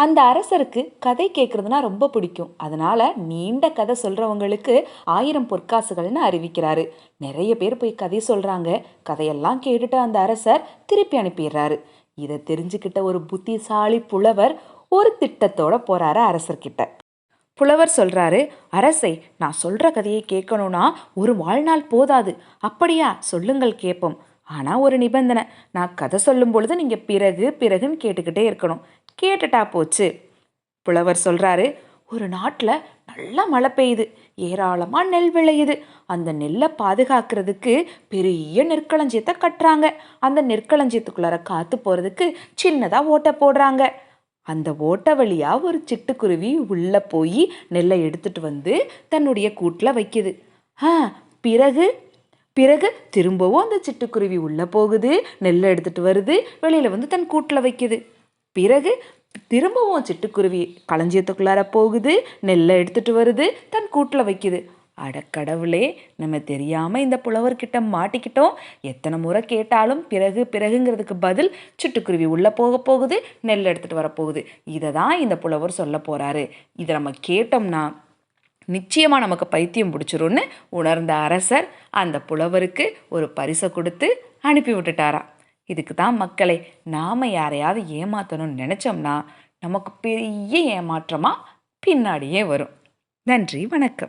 அந்த அரசருக்கு கதை கேட்குறதுனா ரொம்ப பிடிக்கும். அதனால நீண்ட கதை சொல்றவங்களுக்கு ஆயிரம் பொற்காசுகள்னு அறிவிக்கிறாரு. நிறைய பேர் போய் கதை சொல்றாங்க. கதையெல்லாம் கேட்டுட்டு அந்த அரசர் திருப்பி அனுப்பிடுறாரு. இதை தெரிஞ்சுக்கிட்ட ஒரு புத்திசாலி புலவர் ஒரு திட்டத்தோட போறாரு அரசர்கிட்ட. புலவர் சொல்றாரு அரசை நான் சொல்ற கதையை கேட்கணும்னா ஒரு வாழ்நாள் போதாது. அப்படியா? சொல்லுங்கள் கேட்போம் ஆனால் ஒரு நிபந்தனை. நான் கதை சொல்லும் பொழுது நீங்கள் பிறகு பிறகுன்னு கேட்டுக்கிட்டே இருக்கணும். கேட்டுட்டா போச்சு. புலவர் சொல்கிறாரு ஒரு நாட்டில் நல்லா மழை பெய்யுது. ஏராளமாக நெல் விளையுது. அந்த நெல்லை பாதுகாக்கிறதுக்கு பெரிய நெற்களஞ்சியத்தை கட்டுறாங்க. அந்த நெற்களஞ்சியத்துக்குள்ளார காத்து போகிறதுக்கு சின்னதாக ஓட்டை போடுறாங்க. அந்த ஓட்டை வழியாக ஒரு சிட்டுக்குருவி உள்ளே போய் நெல்லை எடுத்துட்டு வந்து தன்னுடைய கூட்டில் வைக்குது. ஆ பிறகு பிறகு திரும்பவும் அந்த சிட்டுக்குருவி உள்ளே போகுது நெல்லை எடுத்துட்டு வருது வெளியில் வந்து தன் கூட்டில் வைக்குது. பிறகு திரும்பவும் சிட்டுக்குருவி களஞ்சியத்துக்குள்ளார போகுது நெல்லை எடுத்துட்டு வருது தன் கூட்டில் வைக்குது. அடக்கடவுளே நம்ம தெரியாமல் இந்த புலவர்கிட்ட மாட்டிக்கிட்டோம். எத்தனை முறை கேட்டாலும் பிறகு பிறகுங்கிறதுக்கு பதில் சிட்டுக்குருவி உள்ளே போக போகுது நெல் எடுத்துகிட்டு வரப்போகுது. இதை தான் இந்த புலவர் சொல்ல போகிறாரு இதை நம்ம கேட்டோம்னா நிச்சயமாக நமக்கு பைத்தியம் பிடிச்சிரும்னு உணர்ந்த அரசர் அந்த புலவருக்கு ஒரு பரிசை கொடுத்து அனுப்பி விட்டுட்டாராம். இதுக்கு தான் மக்களை நாம் யாரையாவது ஏமாற்றணும்னு நினச்சோம்னா நமக்கு பெரிய ஏமாற்றமாக பின்னாடியே வரும். நன்றி வணக்கம்.